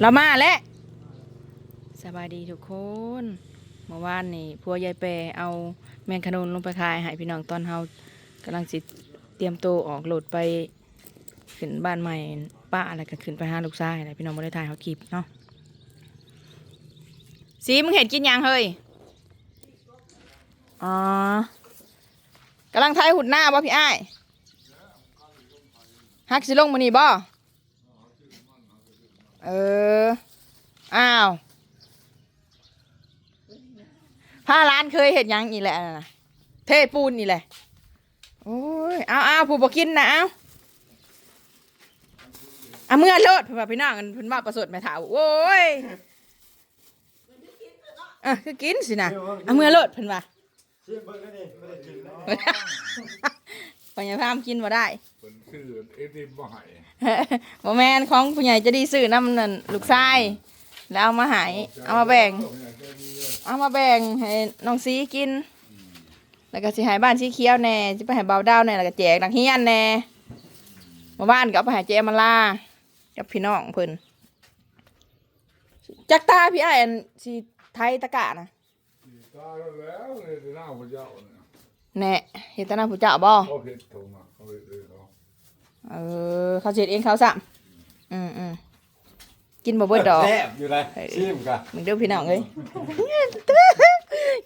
เรามาแล้วสบายดีทุกคนเมื่อวานนี่พัวยายแปเอาแมงขนุนลงไปขายให้พี่น้องตอนเฮากำลังสิเตรียมตัวออกโหลดไปขึ้นบ้านใหม่ป้าอะไรก็ขึ้นไปหาลูกชายอะไรพี่น้องบ่ได้ถ่ายเขาคลิปเนาะสีมึงเห็นกินยังเฮ้ยอ๋อกำลังทายหุ่นหน้าบ่พี่อ้ายฮักสิลงมานี่บ่ เออ อ้าวผ้าร้านเคยเห็นยังอีแหละนั่นน่ะเทปูนนี่แหละ โอ้ย เอาเอาผู้บอกกินนะเอาเอาเมื่อโลดเพิ่นว่าพี่น้องกันเพิ่นมาประสดแม่ถาวโอ้ยเออคือกินสินะเอาเมื่อโลดเพิ่นว่าชิมเบิ่งกันนี่ไม่ได้กินนะ ปัญญาพามกินบ่ได้ เป็นชื่อเอติมบ่ใหายบ่แม่นของผู้ใหญ่จะดีซื้อน้ำนั่นลูกชายแล้วเอามาใหายเอามาแบ่ง เอามาแบ่งให้น้องซีกิน แล้วก็สิให้บ้านสีเขียวแหน่สิไปให้เบาดาวแหน่แล้วก็แจกนักเฮียนแหน่มาบ้านก็เอาไปให้เจมาลากับพี่น้องเพิ่นจักตาพี่ไอ้ายอันสิไทยตะกะนะตายแล้วเลยหน้าพระเจ้าเนี่ยแหน่เห็นแตาหน้าผู้เจ้าบ่ เขาเห็นตรงมาเขาเห็นเลย เขาเออเขาเจ็ดเองเขาสั่อืมอืมกินบ่เบิดดอกแซ่บอยู่เลยชิมกันมึงเดูพี่น้องเอ้ย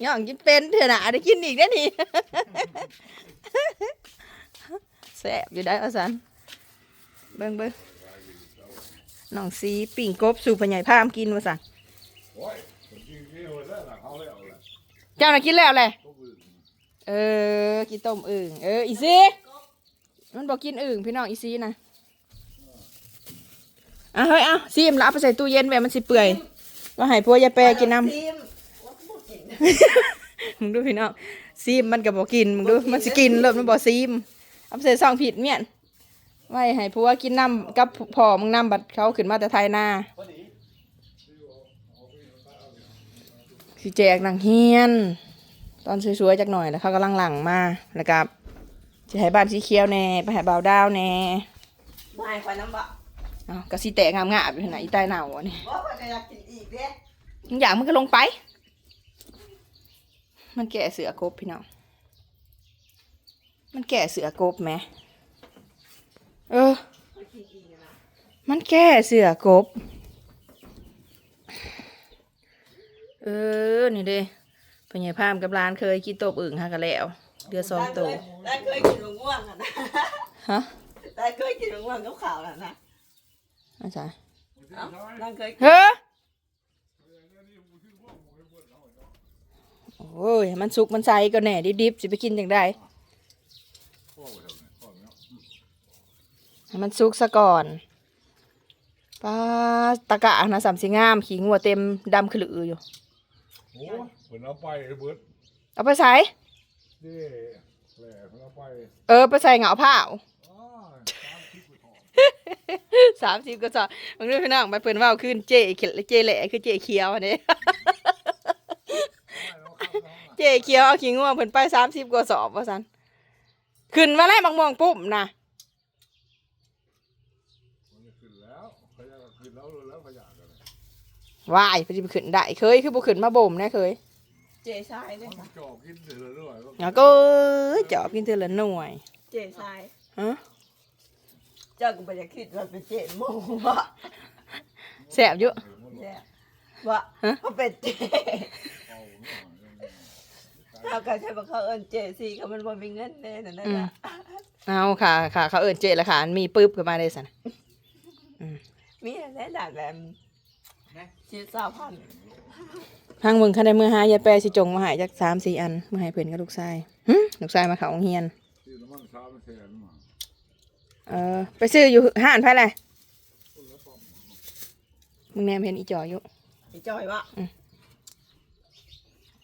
ย่องกินเป็นเถอะนะได้กินอีกได้อนี่แซ่บอยู่ได้อาสันเบิ่งเบิ่งน้องสีปิ่งกบสู่พญายพามกินว่าสันโอ้ยผมกินที่หัวแล้วล่ะเขาเลยเอาละเจ้าน่ะกินแล้วแหละเขาอื่นเออกินต้มอึ่งเอออีซี มันบอกกินอึ่งพี่น้องอีซีนะอะเฮ้ยเอะซีมแล้วเอาไปใส่ตู้เย็นไว้มันสิเปื่อยว่าให้พวกยายแปรกินน้ำมึงดูพี่น้องซีมมันก็บอกกินมึงดูมันสิกินเริ่มมันบอกซีมเอาไปใส่ซองผิดเมียนไว้ให้ผัวกินน้ำกับพ่อมึงน้ำบัดเขาขึ้นมาแต่ไทยนาสิแจกหนังเฮียน ตอนสวยๆจักหน่อยแล้วเขากำลังหลังมาแล้วก็จะให้บ้านสีเขียวแน่ไปให้บ่าวดาวแน่ไม่คอยน้ำบะเอาก็สิแตกงามๆอยู่ไหนอีใต้หนาวอันนี้ว่าคอยจะอยากกินอีกเด้มึงอยากมันก็ลงไป มันแก่เสือกบพี่น้องมันแก่เสือกบไหมเออ มันแก่เสือกบ เออ นี่เด้พญายพามกับร้านเคยกินโตบอึ่งฮะกันแล้ว เดือสองโตวได้เคยกินมะม่วงอะนะฮะได้เคยกินมะม่วงกับข่าวแล้วนะอาจารย์เอ้าได้เคยกินเฮ้อโอ้ยมันสุกมันใสก็แหน่ดิบๆสิไปกินจังได้พ่อไปทำไงพ่อเนี่ยให้มันสุกซะก่อนป้าตะกะนะสามสิงาม ขี้งัวเต็มดำขลืออยู่โอ้เหมือนเอาไปเบิดเอาไปใส่เด้แหล่เหมือนเอาไปเออ ไปใส่เหงาผ้าวอ้าวตามที่กูถอดสามสิบก็สอบมึงดูพี่น้องไปเปิ่นว่าวขึ้นเจเขียวเจแหล่คือเจเขียวอันนี้เจเขียวเอาขี้งัวเพิ่นไปสามสิบกว่าสอบว่าสันขึ้นมาแล้วบางมองปุ๊บนะมันจะขึ้นแล้วขยะก็ขึ้นแล้วแล้วขยะกันเลยวายไปไปขึ้นได้เคยคือบ่ขึ้นมาบ่มแน่เคย เจชายด้วยมันจอบกินเถื่อนด้วยแล้วก็จอบกินเทื่อละหน่วย เจชายฮะเจ้าก็ไปอยากคิดว่าเป็นเจโม่ว่าแซ่บอยู่เนี่ยว่าเขาเป็นเจเอาการใช้บังเขาเอิญเจสี่ก็มันบ่มีเงินแน่นั่นแหละเอาค่ะค่ะ เขาเอิ้นเจแล้วค่ะอันมีปึ๊บขึ้นมาเลยสันมีแน่ด่านแบบชีสาวพัน ทางมึงคันได้มือหายายแปรสิจงมาใหายจักสามสี่อันมาให้เพิ่นกับลูกชายหึลูกชายมาเขาโรงเรียนที่น้ำมันสามแสนมาเออ ไปซื้ออยู่ห้านไผแหละมึงแนมเห็นอีจออยู่ ไอ้จอยวะ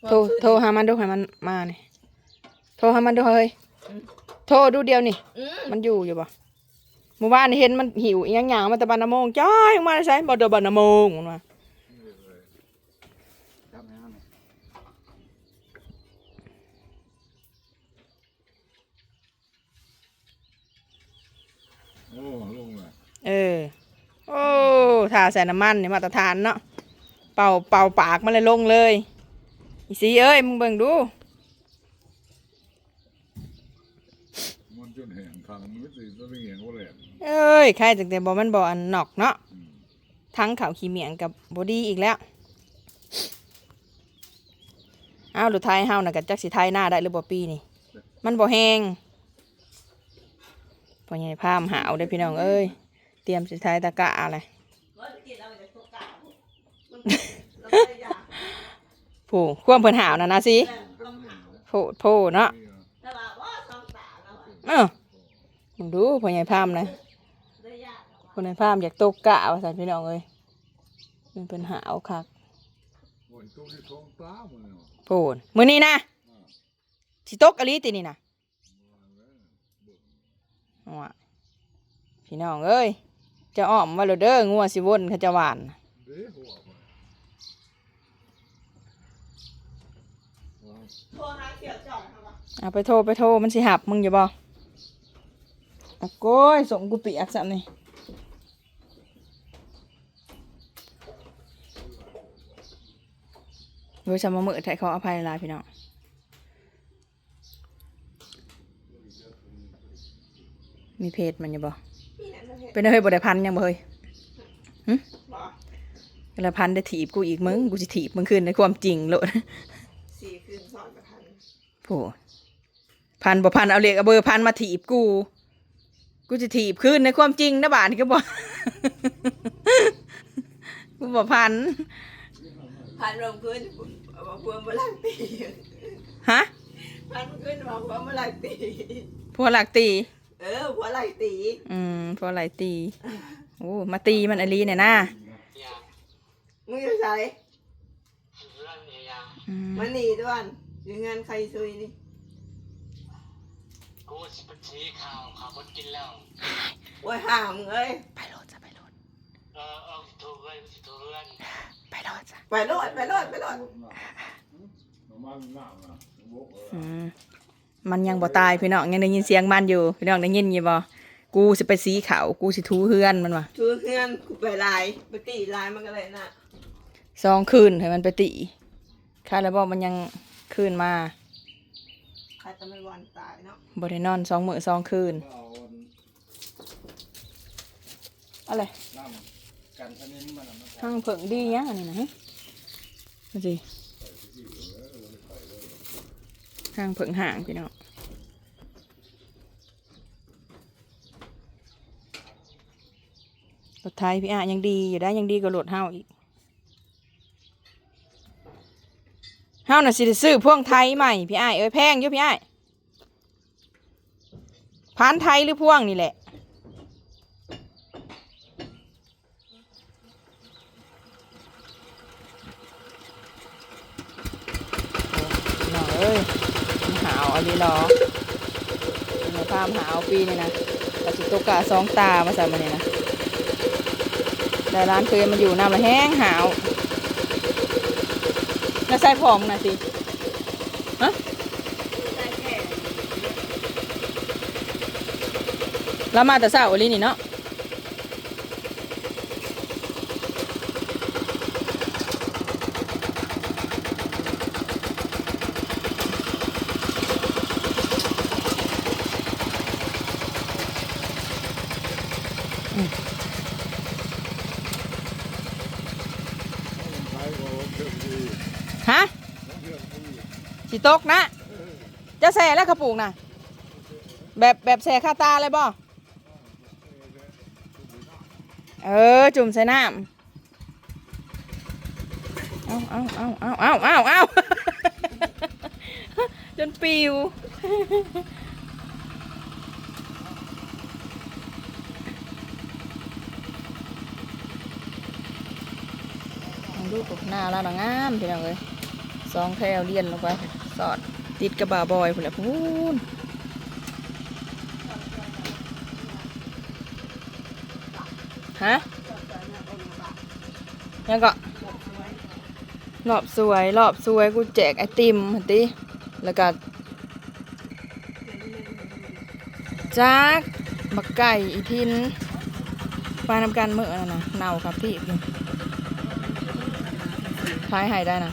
โทรโทรหามันดูให้มันมานี่โทรหามันดูเฮ้ยโทรดูเดียวนี่ อืมมันอยู่อยู่ปะเมื่อวานนี่เห็นมันหิวอีหยังหยางมาแต่บานนาโมงจ้อยออกมาใช่บ่เดอบานนาโมงมันว่า จำไม่ได้ โอ้ลงเลยเออ โอ้ทาใส่น้ำมันนี่มาตรฐานเนาะ เป่าเป่าปากมันเลยลงเลย อีสีเอ้ยมึงเบิ่งดู มันจนแห้งขังไม่ติดต้องเหี่ยงว่าแหลมเอ้ย ใครจากแต่บอมันบออันนอกเนาะ ทั้งข่าวขี้เหมียงกับบอดี้อีกแล้ว อ้าวหรือไทยเฮานะกับจักสิไทยหน้าได้หรือบ่ปีนี่ มันบ่แห้ง พ่อใหญ่พามหาวได้อพี่น้องเอ้ย เตรียมสิไทยตะกะอะไรว่ากินเราจะตกกามันเราไม่อยากผู้ควมเพิ่นหาวนะนะสิแต่ต้องหาโพดโพดเนาะแต่ว่าว่าสองตาเราอะเออมึงดูพ่อใหญ่พามนะได้ยากเราพ่อใหญ่พามอยากตกกะว่าซั่นพี่น้องเอ้ยมันเป็นหาวคักโอ้ยตู้ที่ท้องตามันเนาะโพดมื้อนี้นะสิตกอะลีตินี่นะ ว่าพี่น้องเอ้ยจะอ้อมว่าโลดเด้องัวสิวนเขาจะหวานเด้หัวไปว้าวโทรหาเสี่ยวจ่อาว่าเอาไปโทรไปโทรมันสิหับมึงอย่าบอกอะโก้ยส่งกูเปียกสันี่โดยสมมือไทยขออภัยลาพี่น้อง มีเพจมันอย่าบอกพี่นั่นนะเห็นเป็นเฮ้ยบ่ได้พันยังบ่เฮ้ยบอกเวลาพันได้ถีบกูอีกมึงกูจะถีบมึงคืนในความจริงโลดสี่คืนซ้อนประทันโอ้พันบ่พันเอาเหล็กเอาเบอร์พันมาถีบกู กูจะถีบคืนในความจริงนะบาทนี่ก็บอกกูบอกพันพันรวมคืนบอกพวงมาลังตีฮะพันคืนบอกพวงมาลังตีพวกหลักตี เออหัวไหลตีอืมพวกไหลตี โอ้มาตีมันอลีเนี่ยนะมึงจะใช้อืมมันหนีด้วยอยู่เงินใครซุยนี่กูสิเป็นสีขาวขาวคนกินแล้ว โอ้ยห่ามึงเอ้ยไปโลดจ้ะไปโลดเออเอาสิโทรเพื่อนสิโทรเพื่อนไปโลดจ้ะไปโลดไปโลดไปโลดน้ำมันหน้านะบกเอออืม มันยังบ่ตายพี่น้องยังได้ยินเสียงมันอยู่พี่น้องได้ยินอยู่บ่กูสิไปสีขาวกูสิทูเฮือนมันว่ะชูเงินกูไปลายไปตีลายมันก็เลยน่ะซองคืนให้มันไปตีค่าแล้วบอกมันยังคืนมาใครจะไม่วันตายเนาะบ่ได้นอนสองมื้อสองคืนเอาอะไรน้ำกันชนิดมันมันห้างเผิงดียังอันนี้นะฮะดูสิ ห้างเผิงห่างพี่น้องรถไทยพี่อะยังดีอยู่ได้ยังดีกว่ารถเฮาอีกเฮาน่ะสิซื้อพ่วงไทยใหม่พี่อ้ายเอ้ยแพงอยู่พี่อ้ายพานไทยหรือพ่วงนี่แหละเอ้ย มันหาวอันนี้หรอมาพามหาวปีนี่นะกระสิตกกะสองตามาใส่มาเนี่ยนะได้ร้านเคยมาอยู่น้ำละแห้งหาวน่าใส่ผอมนะสิฮะได้แค่แล้วมาแต่เช้าอลินี่เนาะอืม ใช้ก็เชื่อมดี ฮะเชื่อมดีสิตกนะ จะแส่แล้วขะปลูกนะแบบแบบแส่ข้าตาเลยบ่เออ จุ่มใส่น้ำเอาเอาเอาเอาเอาเอาเอาจนปิว เอาลูกกับ หน้าแล้วนงามพี่น้องเลยสองแถวเลียนลงไปสอดติดกระบะบอยพุ่นแหละพูนฮะยังก็รอบสวยรอบสวยกูแจกไอติมหั่นติแล้วก็จากบักไก่อีทินปลานำกันเมื่อนั่นนะเน่าครับพี่ คล้ายไฮได้นะ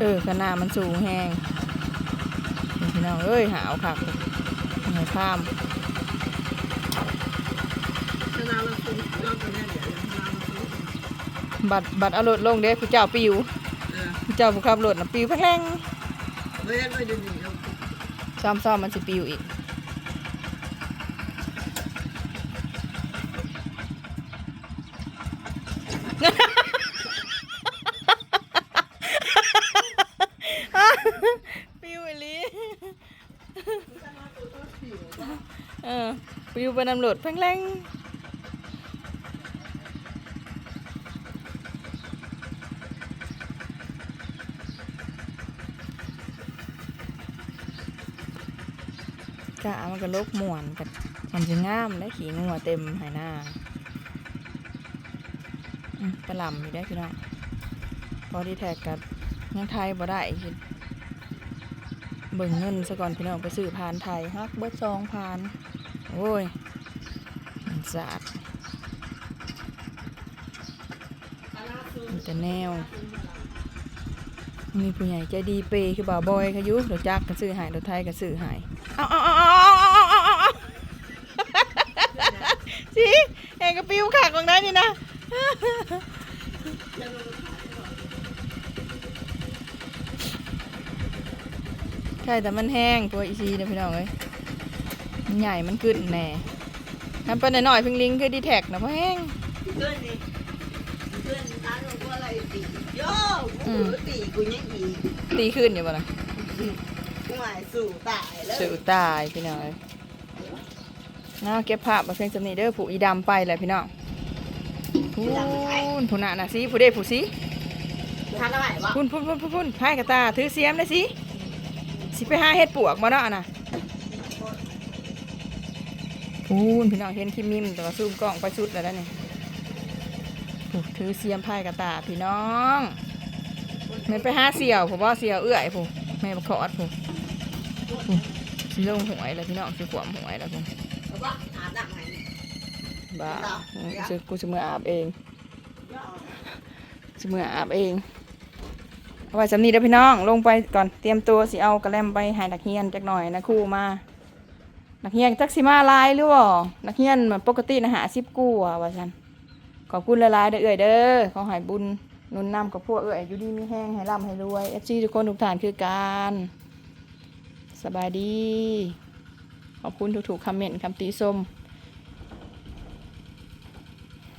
เออขนามันสูงแห้งพี่น้องเอ้ยหาวค่ะหาข้ามบัตรบัตรเอารถลงเด้ผู้เจ้าปิวผู้เจ้าผู้ขับรถนะปิวแพงซ้อมซ่อมมันจะปิวอีก ปิวไปนำรถแพงแรงกะมันก็ลกม่วนกับมันจะงามและขี่งัวเต็มหายหน้าอืมกระหลำอยู่ได้พี่น้องพอดีแท็กกับยังไทยบ่ได้คิดเบิ่งเงินซะก่อนพี่น้องไปซื้อพานไทยฮักเบิร์ดซองพาน โอ้ยมันสาดมันะแนว มีผู้ใหญ่ใจดีเปย์คือบ่าบอยขยุรถจักกันซื้อหายรถไทยกันซื้อหายเอาเอาเอาเอาสิเองกระปิ้วขาดของนั้นนี่นะใช่แต่มันแห้งตัวอีซีนะพี่น้องเอ้ย มันใหญ่มันขึ้นแน่ทำไปหน่อยๆเพิ่งลิงคือดีแท็กนะเพราะแห้งเพื่อนนี่เพื่อนร้านเราก็อะไรตีโย่กูตีกูยังอีตีขึ้นอยู่บ่ล่ะกูหมายสู่ตายแล้วสื่อตายพี่น้องเอ้ยน่าเก็บภาพมาเพียงจำนี้เด้อผู้อีดำไปแหละพี่น้องพูนผู้น่ะนะสิผู้เด้ผู้สิทานอะไรวะพุ่นพุ่นพุ่นพุ่นพุ่นพายกระตาถือเสียมเลยสิสิไปหาเห็ดปวกมาเนาะอะนะ พูนพี่น้องเห็นคิมมิมแต่ว่าซูมกล้องไปสุดแล้วนะนี่ผู้ถือเสียมพายกระตาพี่น้องแมันไปหาเสี่ยวผมว่าเสี่ยวเอื้อยผู้แม่บักขอดผู้ผู้สิลงหวยแล้วพี่น้องสิขวมหวยแล้วผู้ว่าอาบน้ำไหนบ้าจะกูจะมืออาบเองจะมืออาบเองเอาไว้สำนีเด้อพี่น้องลงไปก่อนเตรียมตัวสิเอากระแลมไปให้นักเรียนจักหน่อยนะครู่มา นักเรียนจักสิมาลายหรือบ่นักเรียนปกตินะหาสิบกู้อะว่าฉันขอบคุณหลายๆเด้อเอ่ยเด้อขอหายบุญนุนนำกับพวกเอ่ยอยู่ดีมีแห้งให้ร่ำให้รวยเอฟซีทุกคนทุกฐานคือการสบายดี ขอบคุณทุกๆคอมเมนต์คำติชม